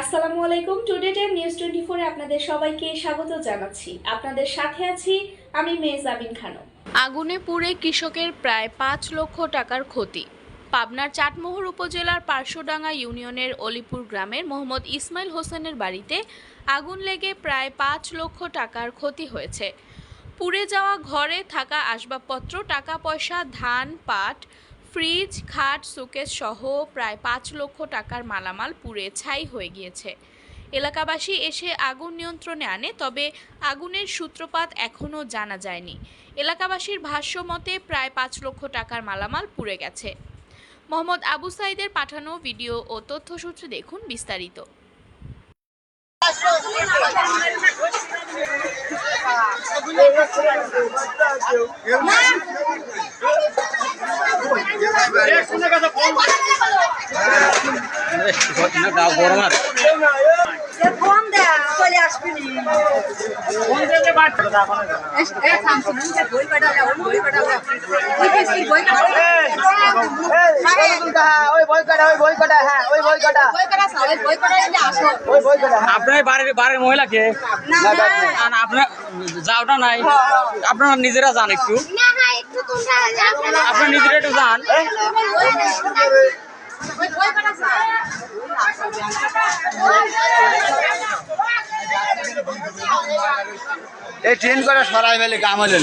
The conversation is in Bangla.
আসসালামু আলাইকুম। টুডে টাইম নিউজ টোয়েন্টি ফোরে আপনাদের সবাইকে স্বাগত জানাচ্ছি। আপনাদের সাথে আছি আমি খানম। আগুনে পুড়ে কৃষকের প্রায় পাঁচ লক্ষ টাকার ক্ষতি। পাবনার চাটমোহর উপজেলার পার্শ্বডাঙ্গা ইউনিয়নের অলিপুর গ্রামের মোহাম্মদ ইসমাইল হোসেনের বাড়িতে আগুন লেগে প্রায় পাঁচ লক্ষ টাকার ক্ষতি হয়েছে। পুড়ে যাওয়া ঘরে থাকা আসবাবপত্র, টাকা পয়সা, ধান, পাট ফ্রিজ, খাট, সুকেস সহ প্রায় পাঁচ লক্ষ টাকার মালামাল পুড়ে ছাই হয়ে গিয়েছে। এলাকাবাসী এসে আগুন নিয়ন্ত্রণে আনে, তবে আগুনের সূত্রপাত এখনও জানা যায়নি। এলাকাবাসীর ভাষ্য মতে, প্রায় পাঁচ লক্ষ টাকার মালামাল পুড়ে গেছে। মোহাম্মদ আবু সাইদের পাঠানো ভিডিও ও তথ্যসূত্রে দেখুন বিস্তারিত। আপনার বাড়ির বাড়ির মহিলাকে না না আর আপনার যাওটা নাই আপনারা নিজেরা যান একটু না হ্যাঁ একটু তোমরা আপনারা আপনারা নিজেরা একটু যান এই ট্রেন করে সরাই ফেলে কাম হলে